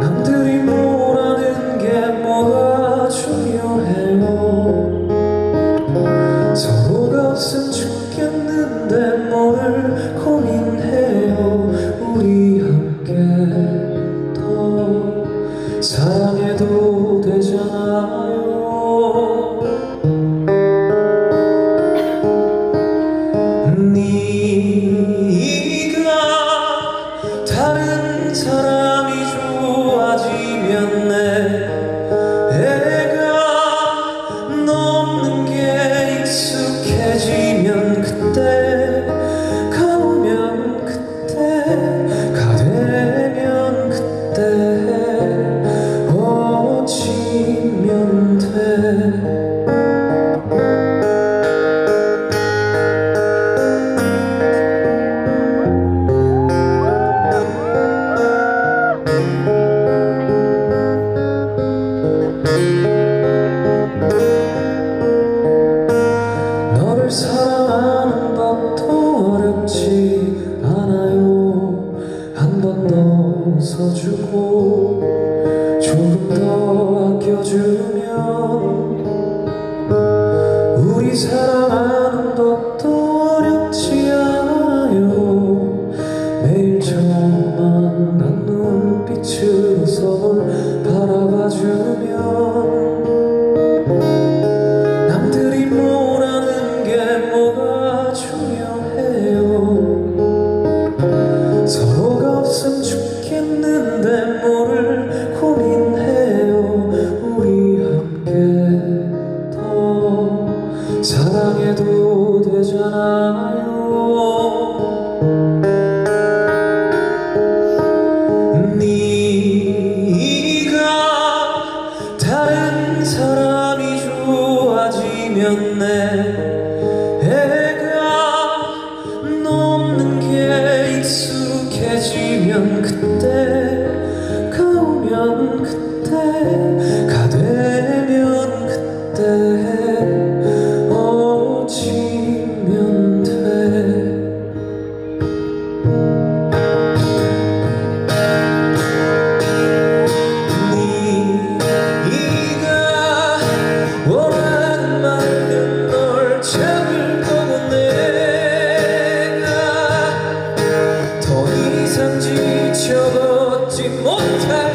남들이 뭐라는 게 뭐가 중요해요? 서로가 없음 죽겠는데 뭘 고민해요? 우리 함께 더 사랑해도 더 서주고 조금 더 아껴주면 우리 사랑하는 것도 어렵지 않아요. 매일 저만 난 눈빛으로서 널 바라봐주면 해도 되잖아요 寂寞的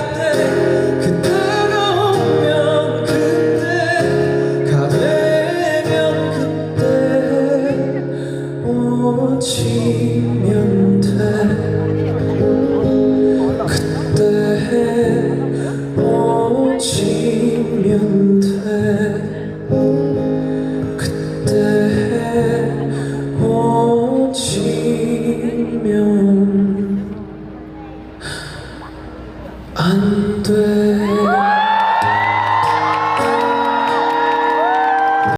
安顿。